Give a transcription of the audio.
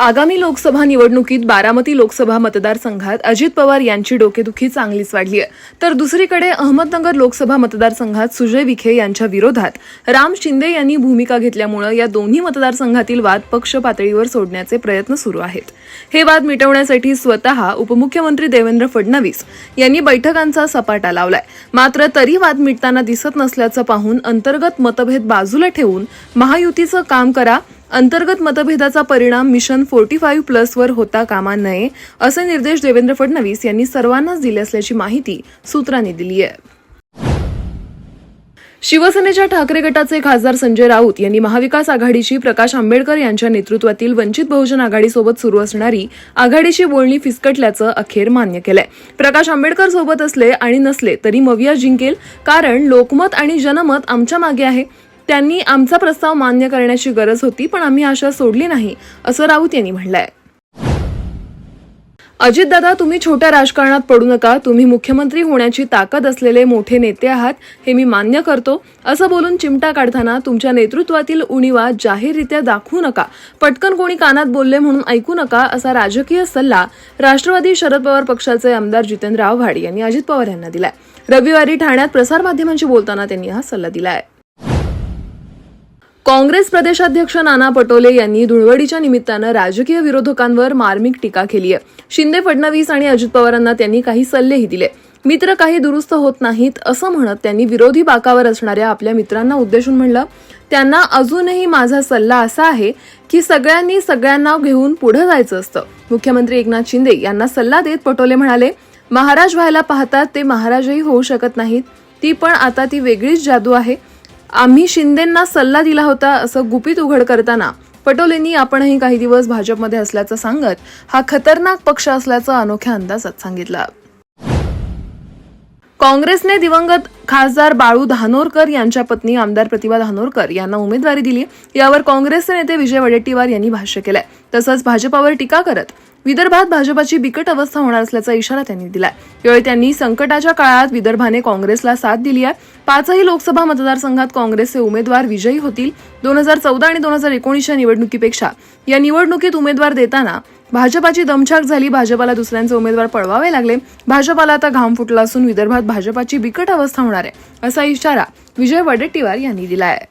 आगामी लोकसभा निवडणुकीत बारामती लोकसभा मतदारसंघात अजित पवार यांची डोकेदुखी चांगलीच वाढली आहे. तर दुसरीकडे अहमदनगर लोकसभा मतदारसंघात सुजय विखे यांच्या विरोधात राम शिंदे यांनी भूमिका घेतल्यामुळे या दोन्ही मतदारसंघातील वाद पक्ष पातळीवर सोडण्याचे प्रयत्न सुरू आहेत. हे वाद मिटवण्यासाठी स्वतः उपमुख्यमंत्री देवेंद्र फडणवीस यांनी बैठकांचा सपाटा लावलाय. मात्र तरी वाद मिटताना दिसत नसल्याचं पाहून अंतर्गत मतभेद बाजूला ठेवून महायुतीचं काम करा अंतर्गत मतभेदाचा परिणाम मिशन फोर्टी फाईव्ह प्लसवर होता कामा नये असे निर्देश देवेंद्र फडणवीस यांनी सर्वांनाच दिले असल्याची माहिती सूत्रांनी दिली आहे. शिवसेनेच्या ठाकरे गटाचे खासदार संजय राऊत यांनी महाविकास आघाडीची प्रकाश आंबेडकर यांच्या नेतृत्वातील वंचित बहुजन आघाडीसोबत सुरू असणारी आघाडीची बोलणी फिसकटल्याचं अखेर मान्य केलंय. प्रकाश आंबेडकर सोबत असले आणि नसले तरी मविया जिंकेल कारण लोकमत आणि जनमत आमच्या मागे आहे. त्यांनी आमचा प्रस्ताव मान्य करण्याची गरज होती पण आम्ही आशा सोडली नाही असं राऊत यांनी म्हटलंय. अजितदादा तुम्ही छोट्या राजकारणात पडू नका. तुम्ही मुख्यमंत्री होण्याची ताकद असलेले मोठे नेते आहात हे मी मान्य करतो. असं बोलून चिमटा काढताना तुमच्या नेतृत्वातील उणीवा जाहीररित्या दाखवू नका. पटकन कोणी कानात बोलले म्हणून ऐकू नका असा राजकीय सल्ला राष्ट्रवादी शरद पवार पक्षाचे आमदार जितेंद्र आव्हाड यांनी अजित पवार यांना दिलाय. रविवारी ठाण्यात प्रसारमाध्यमांशी बोलताना त्यांनी हा सल्ला दिलाय. काँग्रेस प्रदेशाध्यक्ष नाना पटोले यांनी धुळवडीच्या निमित्तानं राजकीय विरोधकांवर मार्मिक टीका केली आहे शिंदे फडणवीस आणि अजित पवारांना त्यांनी काही सल्लेही दिले. मित्र काही दुरुस्त होत नाहीत असं म्हणत त्यांनी विरोधी बाकावर असणाऱ्या आपल्या मित्रांना उद्देशून म्हणलं त्यांना अजूनही माझा सल्ला असा आहे की सगळ्यांनी सगळ्यांना घेऊन पुढे जायचं असतं. मुख्यमंत्री एकनाथ शिंदे यांना सल्ला देत पटोले म्हणाले महाराज व्हायला पाहतात ते महाराजही होऊ शकत नाहीत. ती पण आता ती वेगळीच जादू आहे. आम्ही शिंदेंना सल्ला दिला होता असं गुपित उघड करताना. पटोलेंनी आपणही काही दिवस भाजपमध्ये असल्याचं सांगत हा खतरनाक पक्ष असल्याचं अनोख्या अंदाजात सांगितलं. काँग्रेसने दिवंगत खासदार बाळू धानोरकर यांच्या पत्नी आमदार प्रतिभा धानोरकर यांना उमेदवारी दिली यावर काँग्रेसचे नेते विजय वडेट्टीवार यांनी भाष्य केलंय. तसंच भाजपावर टीका करत विदर्भात भाजपाची बिकट अवस्था होणार असल्याचा इशारा त्यांनी दिलाय. यावेळी त्यांनी संकटाच्या काळात विदर्भाने काँग्रेसला साथ दिली आहे. पाचही लोकसभा मतदारसंघात काँग्रेसचे उमेदवार विजयी होतील. दोन हजार चौदा आणि दोन हजार एकोणीसच्या निवडणुकीपेक्षा या निवडणुकीत उमेदवार देताना भाजपाची दमछाक झाली भाजपाला दुसऱ्यांचे उमेदवार पळवावे लागले. भाजपाला आता घाम फुटला असून विदर्भात भाजपाची बिकट अवस्था होणार आहे असा इशारा विजय वडेट्टीवार यांनी दिला आहे